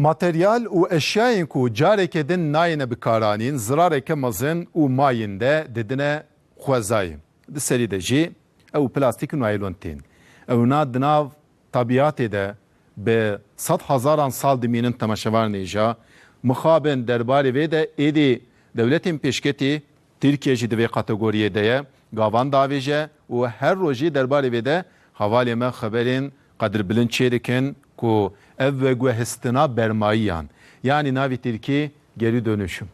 Materyal û eşyayên ku carekê din nayêne bikaranîn zirareke mezin û mayên de didine xwezayê. Di serî de jî plastik naylon tên. Ew na di nav tabiatê de bi sed hezaran sal dimînin temaşevarnê ja mixabin derbarê vê de êdî dewletên pêşketî Tirkiye jî di vê kategoriyê gavan davêje û her rojî derbarê vê de hevalê me xeberên qedir ku ev ve guhestina bermayiyan yani navî Tirkî geri dönüşüm.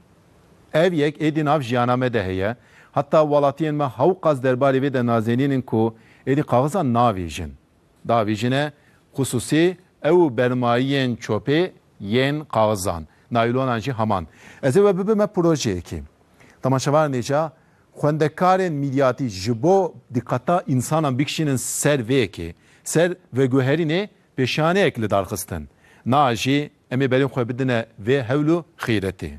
Ev yek êdî nav jiyana me de heye hatta welatiyên me hew qas derbarê vê de nazenînin ku êdî kaxizan navêjin. Davêjine xusûsî ew bermayiyên çopê yên kaxizan. Naylonan jî heman. Ez ê we bibime projeyekê. Temaşevar nêca xwendekarên midyatî ji bo diqeta insanan bikişînin ser vêyekê, ser veguherînê pêşaneyek li darxistin. Na jî em ê berên xwe bidine vê hewl û xîretê.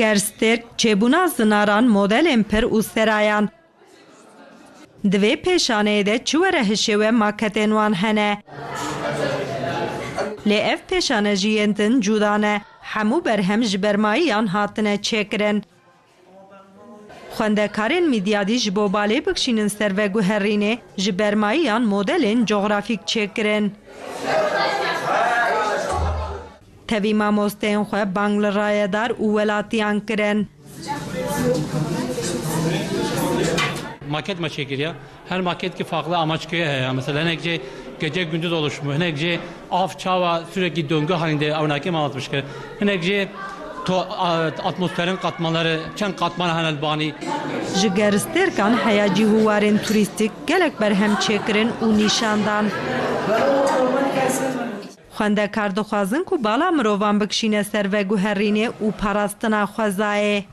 Gerstêrk çêbûna zinaran modelên pir û serayan. Di vê pêşaneyê de çi were hişê we maketên wan hene. Lê ev pêşanejiyên din cuda ne. Hemû berhem ji bermayiyan hatine çêkirin. Xwendekarên midyadî ji bo balê bikşînin ser veguherînê ji bermayiyan modelên coğrafîk çêkirin. Tevî mamosteyên xwe bang li rayedar û welatiyan kirin. maket maçı giriyor. Her maket ki farklı amaç köye ya. Mesela nekce gece gündüz oluşmu. Nekce af çava sürekli döngü halinde avnaki anlatmış ki. Nekce تو اتموسفرین قطمانلار چن قطمان هن البانی جگرستر کان حیاجی هوارن توریستیک گلک بر هم چکرن و نشاندان خوانده کرد خوازن کو بالا مروان بکشینه سر و گوهرینه و پرستنا خوزایه